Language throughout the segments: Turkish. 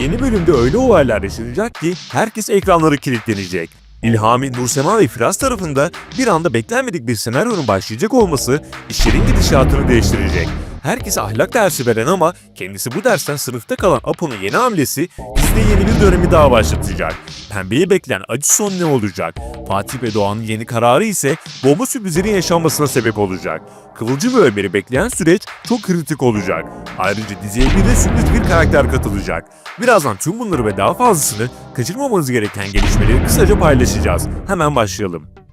Yeni bölümde öyle olaylar yaşanacak ki herkes ekranları kilitlenecek. İlhami, Nursema ve Firaz tarafında bir anda beklenmedik bir senaryonun başlayacak olması işlerin gidişatını değiştirecek. Herkese ahlak dersi veren ama kendisi bu dersten sınıfta kalan Apo'nun yeni hamlesi dizide yeni bir dönemi daha başlatacak. Pembeyi bekleyen acı son ne olacak? Fatih ve Doğan'ın yeni kararı ise bomba sürprizlerin yaşanmasına sebep olacak. Kıvılcım ve Ömer'i bekleyen süreç çok kritik olacak. Ayrıca diziye bir de sürpriz bir karakter katılacak. Birazdan tüm bunları ve daha fazlasını kaçırmamanız gereken gelişmeleri kısaca paylaşacağız. Hemen başlayalım.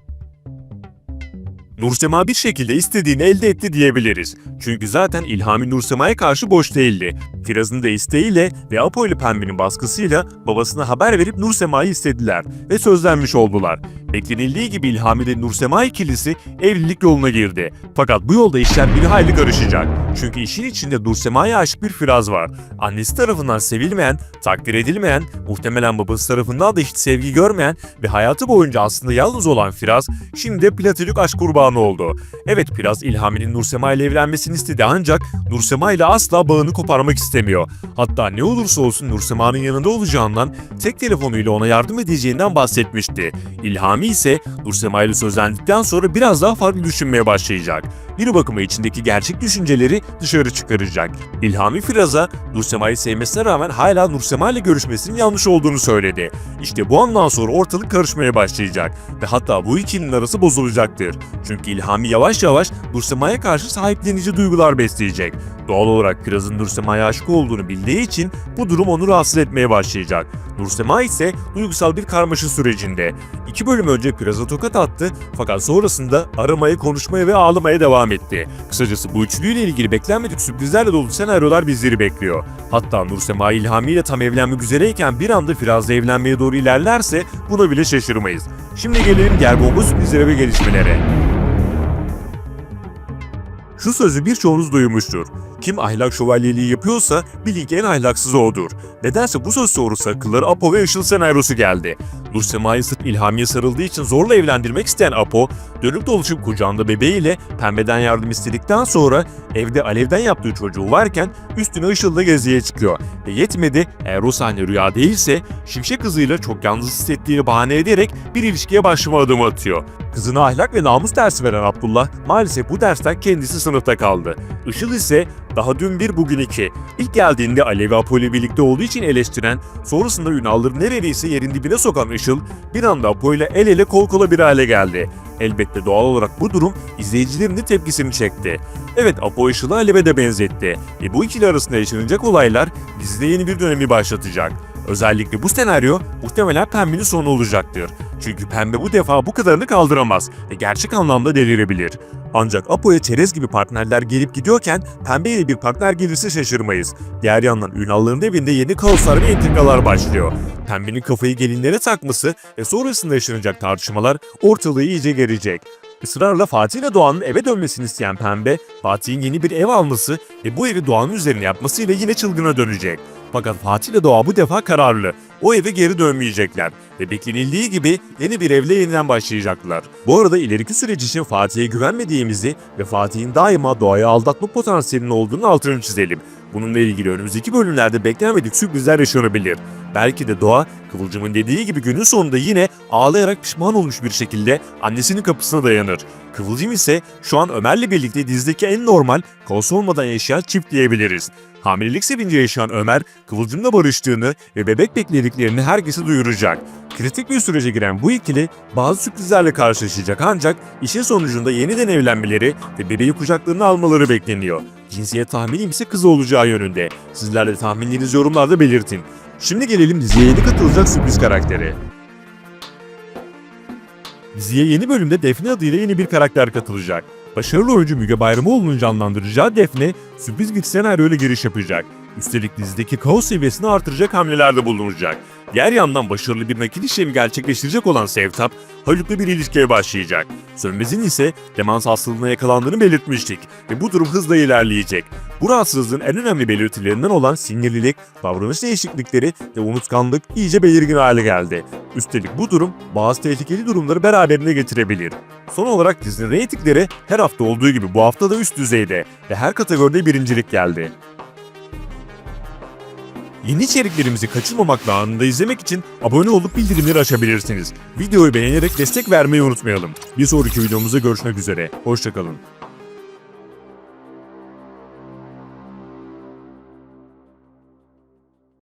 Nursema bir şekilde istediğini elde etti diyebiliriz. Çünkü zaten İlhami Nursema'ya karşı boş değildi. Firaz'ın da isteğiyle ve Apo ile Pembe'nin baskısıyla babasına haber verip Nursema'yı istediler ve sözlenmiş oldular. Beklenildiği gibi İlhami ile Nursema ikilisi evlilik yoluna girdi. Fakat bu yolda işler bir hayli karışacak. Çünkü işin içinde Nursema'ya aşık bir Firaz var. Annesi tarafından sevilmeyen, takdir edilmeyen, muhtemelen babası tarafından da hiç sevgi görmeyen ve hayatı boyunca aslında yalnız olan Firaz, şimdi de platonik aşk kurbanı oldu. Evet Firaz İlhami'nin Nursema ile evlenmesini istedi ancak Nursema ile asla bağını koparmak istemiyor. Hatta ne olursa olsun Nursema'nın yanında olacağından, tek telefonuyla ona yardım edeceğinden bahsetmişti. İlhami ise Nursema ile sözlendikten sonra biraz daha farklı düşünmeye başlayacak. Bir bakıma içindeki gerçek düşünceleri dışarı çıkaracak. İlhami Firaz'a Nursema'yı sevmesine rağmen hala Nursema ile görüşmesinin yanlış olduğunu söyledi. İşte bu andan sonra ortalık karışmaya başlayacak ve hatta bu ikilinin arası bozulacaktır. Çünkü İlhami yavaş yavaş Nursema'ya karşı sahiplenici duygular besleyecek. Doğal olarak Firaz'ın Nursema'ya aşık olduğunu bildiği için bu durum onu rahatsız etmeye başlayacak. Nursema ise duygusal bir karmaşa sürecinde. İki bölüm önce Firaz'a tokat attı fakat sonrasında aramaya, konuşmaya ve ağlamaya devam etti. Kısacası bu üçlüyle ilgili beklenmedik sürprizlerle dolu senaryolar bizleri bekliyor. Hatta Nursema İlhami ile tam evlenmek üzereyken bir anda Firaz'la evlenmeye doğru ilerlerse buna bile şaşırmayız. Şimdi gelelim diğer bomba sürprizlere ve gelişmelere. Şu sözü birçoğunuz duymuştur. Kim ahlak şövalyeliği yapıyorsa bilin ki en ahlaksız odur. Nedense bu söz sonrası akılları Apo ve Işıl senaryosu geldi. Nursema'yı sırf İlhami'ye sarıldığı için zorla evlendirmek isteyen Apo, dönüp dolaşıp kucağında bebeğiyle pembeden yardım istedikten sonra evde Alev'den yaptığı çocuğu varken üstüne Işıl'la geziye çıkıyor. Ve yetmedi eğer o sahne rüya değilse Şimşek kızıyla çok yalnız hissettiğini bahane ederek bir ilişkiye başlama adımı atıyor. Kızına ahlak ve namus dersi veren Abdullah maalesef bu dersten kendisi sınıfta kaldı. Işıl ise daha dün bir bugün iki. İlk geldiğinde Alev ve Apo ile birlikte olduğu için eleştiren, sonrasında Ünal'ları neredeyse yerin dibine sokan Işıl bir anda Apo ile el ele kol kola bir hale geldi. Elbette doğal olarak bu durum izleyicilerin de tepkisini çekti. Evet Apo Işıl'ı Alev'e de benzetti. Ve bu ikili arasında yaşanacak olaylar dizide yeni bir dönemi başlatacak. Özellikle bu senaryo muhtemelen Pembe'nin sonu olacaktır. Çünkü Pembe bu defa bu kadarını kaldıramaz ve gerçek anlamda delirebilir. Ancak Apo'ya çerez gibi partnerler gelip gidiyorken Pembe ile bir partner gelirse şaşırmayız. Diğer yandan Ünal'ların evinde yeni kaoslar ve entrikalar başlıyor. Pembe'nin kafayı gelinlere takması ve sonrasında yaşanacak tartışmalar ortalığı iyice gerecek. Israrla Fatih ile Doğan'ın eve dönmesini isteyen Pembe, Fatih'in yeni bir ev alması ve bu evi Doğan'ın üzerine yapmasıyla yine çılgına dönecek. Fakat Fatih ile Doğa bu defa kararlı. O eve geri dönmeyecekler ve beklenildiği gibi yeni bir evle yeniden başlayacaklar. Bu arada ileriki süreç için Fatih'e güvenmediğimizi ve Fatih'in daima Doğa'ya aldatma potansiyelinin olduğunu altını çizelim. Bununla ilgili önümüzdeki bölümlerde beklenmedik sürprizler yaşanabilir. Belki de Doğa, Kıvılcım'ın dediği gibi günün sonunda yine ağlayarak pişman olmuş bir şekilde annesinin kapısına dayanır. Kıvılcım ise şu an Ömer'le birlikte dizideki en normal, kaos olmadan yaşayan çift diyebiliriz. Hamilelik sevinci yaşayan Ömer, Kıvılcım'la barıştığını ve bebek beklediklerini herkese duyuracak. Kritik bir sürece giren bu ikili bazı sürprizlerle karşılaşacak ancak işin sonucunda yeniden evlenmeleri ve bebeği kucaklarına almaları bekleniyor. Cinsiyet tahminim ise kız olacağı yönünde. Sizler de tahminlerinizi yorumlarda belirtin. Şimdi gelelim diziye yeni katılacak sürpriz karaktere. Diziye yeni bölümde Defne adıyla yeni bir karakter katılacak. Başarılı oyuncu Müge Bayramoğlu'nun canlandıracağı Defne, sürpriz bir senaryoyla giriş yapacak. Üstelik dizideki kaos seviyesini artıracak hamlelerde bulunacak. Diğer yandan başarılı bir nakil işlemi gerçekleştirecek olan Sevtap, Haluk'la bir ilişkiye başlayacak. Sönmez'in ise demans hastalığına yakalandığını belirtmiştik ve bu durum hızla ilerleyecek. Bu rahatsızlığın en önemli belirtilerinden olan sinirlilik, davranış değişiklikleri ve unutkanlık iyice belirgin hale geldi. Üstelik bu durum bazı tehlikeli durumları beraberinde getirebilir. Son olarak dizinin reytingleri her hafta olduğu gibi bu hafta da üst düzeyde ve her kategoride birincilik geldi. Yeni içeriklerimizi kaçırmamakla anında izlemek için abone olup bildirimleri açabilirsiniz. Videoyu beğenerek destek vermeyi unutmayalım. Bir sonraki videomuzda görüşmek üzere. Hoşçakalın.